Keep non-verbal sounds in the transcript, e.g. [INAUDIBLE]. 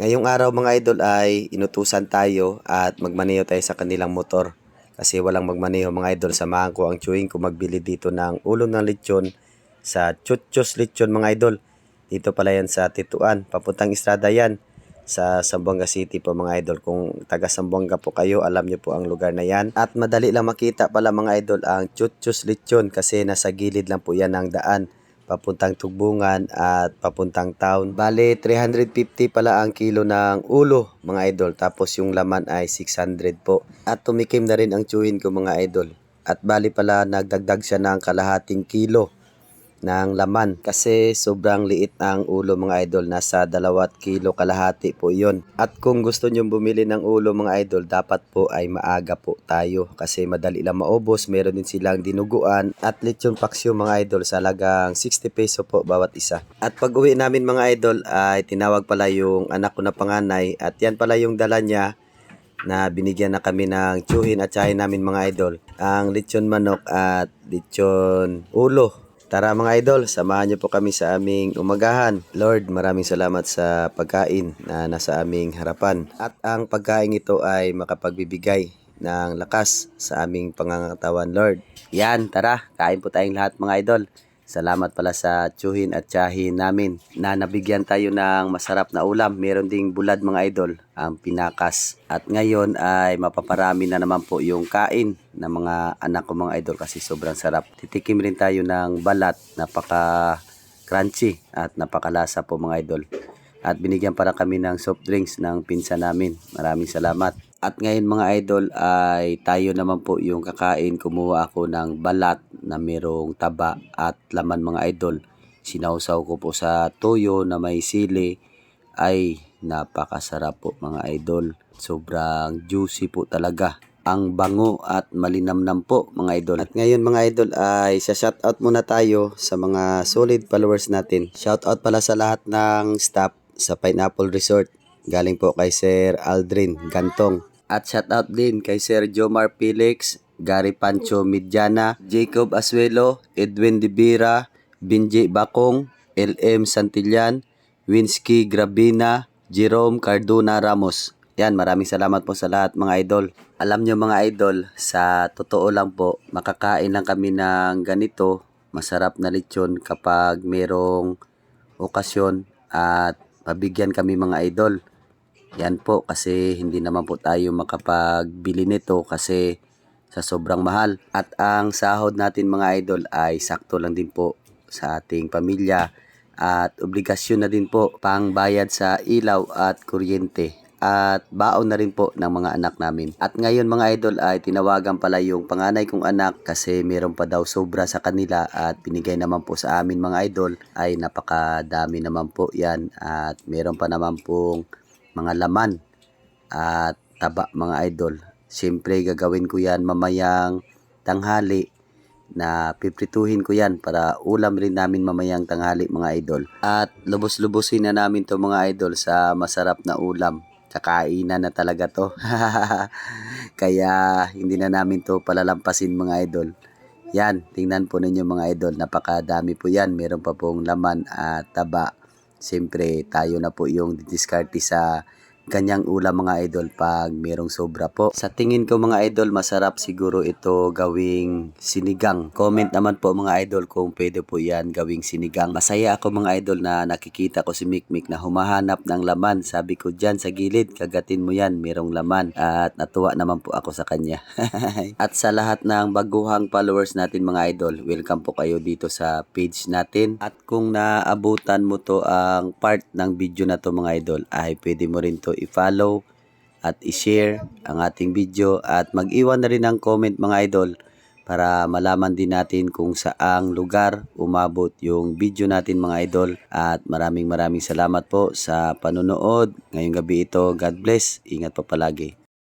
Ngayong araw mga idol ay inutusan tayo at magmaneho tayo sa kanilang motor. Kasi walang magmaneho mga idol. Samahan ko ang chewing ko magbili dito ng ulo ng lechon sa Chuchos Lechon mga idol. Dito pala yan sa Tituan. Papuntang Estrada yan sa Zamboanga City po mga idol. Kung taga Zamboanga po kayo, alam niyo po ang lugar na yan. At madali lang makita pala mga idol ang Chuchos Lechon kasi nasa gilid lang po yan ng daan papuntang Tugbungan at papuntang town. Bale, 350 pala ang kilo ng ulo, mga idol. Tapos yung laman ay 600 po. At tumikim na rin ang chewin ko, mga idol. At bali pala, nagdagdag siya ng kalahating kilo ng laman. Kasi sobrang liit ang ulo mga idol. Nasa dalawat kilo kalahati po yon at kung gusto nyo bumili ng ulo mga idol dapat po ay maaga po tayo. Kasi madali lang maubos meron din silang dinuguan. At lechon paksyo mga idol sa lagang 60 peso po bawat isa. At pag uwi namin mga idol ay tinawag pala yung anak ko na panganay. At yan pala yung dala niya na binigyan na kami ng tsuhin at tsahin namin mga idol. Ang lechon manok at lechon ulo Tara mga idol, samahan niyo po kami sa aming umagahan. Lord, maraming salamat sa pagkain na nasa aming harapan. At ang pagkain ito ay makapagbibigay ng lakas sa aming pangangatawan, Lord. Yan, tara, kain po tayong lahat mga idol. Salamat pala sa tsuhin at tsahin namin na nabigyan tayo ng masarap na ulam. Meron ding bulad mga idol, ang pinakas. At ngayon ay mapaparami na naman po yung kain ng mga anak ko mga idol kasi sobrang sarap. Titikim rin tayo ng balat, napaka crunchy at napakalasa po mga idol. At binigyan para kami ng soft drinks ng pinsa namin. Maraming salamat. At ngayon mga idol ay tayo naman po yung kakain. Kumuha ako ng balat na merong taba at laman mga idol. Sinausaw ko po sa toyo na may sili. Ay napakasarap po mga idol. Sobrang juicy po talaga. Ang bango at malinamnam po mga idol. At ngayon mga idol ay sa shoutout muna tayo sa mga solid followers natin. Shoutout pala sa lahat ng staff sa Pineapple Resort. Galing po kay Sir Aldrin Gantong. At shoutout din kay Sir Jomar Felix, Gary Pancho Midyana, Jacob Asuelo, Edwin Dibira, Binji Bakong, LM Santillan, Winsky Grabina, Jerome Cardona Ramos. Yan, maraming salamat po sa lahat mga idol. Alam nyo mga idol, sa totoo lang po, makakain lang kami ng ganito, masarap na lechon kapag merong okasyon at pabigyan kami mga idol. Yan po kasi hindi naman po tayo makapagbili nito kasi sa sobrang mahal. At ang sahod natin mga idol ay sakto lang din po sa ating pamilya at obligasyon na din po pang bayad sa ilaw at kuryente at baon na rin po ng mga anak namin. At ngayon mga idol ay tinawagan pala yung panganay kong anak kasi meron pa daw sobra sa kanila at binigay naman po sa amin mga idol ay napakadami naman po yan at meron pa naman pong mga laman at taba mga idol. Siyempre gagawin ko yan mamayang tanghali na piprituhin ko yan para ulam rin namin mamayang tanghali mga idol. At lubos-lubusin na namin to mga idol sa masarap na ulam. Kakainan na talaga to. [LAUGHS] Kaya hindi na namin to palalampasin mga idol. Yan, tingnan po ninyo mga idol. Napakadami po yan. Meron pa pong laman at taba. Siyempre, tayo na po yung didiskarte sa kanyang ulam mga idol pag merong sobra po. Sa tingin ko mga idol, masarap siguro ito gawing sinigang. Comment naman po mga idol kung pwede po yan gawing sinigang. Masaya ako mga idol na nakikita ko si Mikmik na humahanap ng laman. Sabi ko dyan sa gilid, kagatin mo yan, merong laman. At natuwa naman po ako sa kanya. [LAUGHS] At sa lahat ng baguhang followers natin mga idol, welcome po kayo dito sa page natin. At kung naabutan mo to ang part ng video na to mga idol, ay pwede mo rin to i-follow at i-share ang ating video at mag-iwan na rin ng comment mga idol para malaman din natin kung saang lugar umabot yung video natin mga idol. At maraming maraming salamat po sa panonood. Ngayong gabi ito God bless. Ingat pa palagi